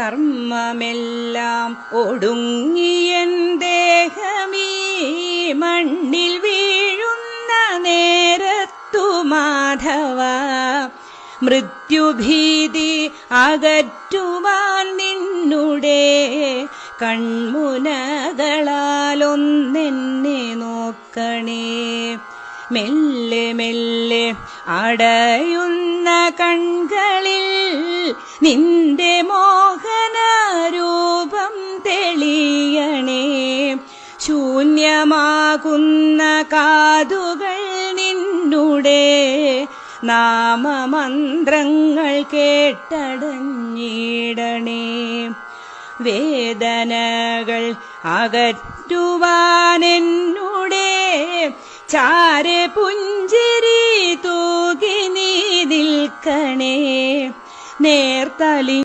കർമ്മമെല്ലാം ഒടുങ്ങിയൻ ദേഹമീ മണ്ണിൽ വീഴുന്ന നേരത്തു മാധവ. മൃത്യുഭീതി അകറ്റുവാൻ നിന്നുടെ കൺമുനകളാലൊന്നെന്നെ നോക്കണേ. മെല്ലെ മെല്ലെ അടയുന്ന കൺകളിൽ നിന്റെ മോഹനരൂപം തെളിയണേ. ശൂന്യമാകുന്ന കാതുകൾ നിന്നുടെ നാമമന്ത്രങ്ങൾ കേട്ടടഞ്ഞിടണേ. വേദനകൾ അകറ്റുവാനെന്നുടെ ചാരെ പുഞ്ചിരി തൂകി നീ നിൽക്കണേ. നേർത്തലി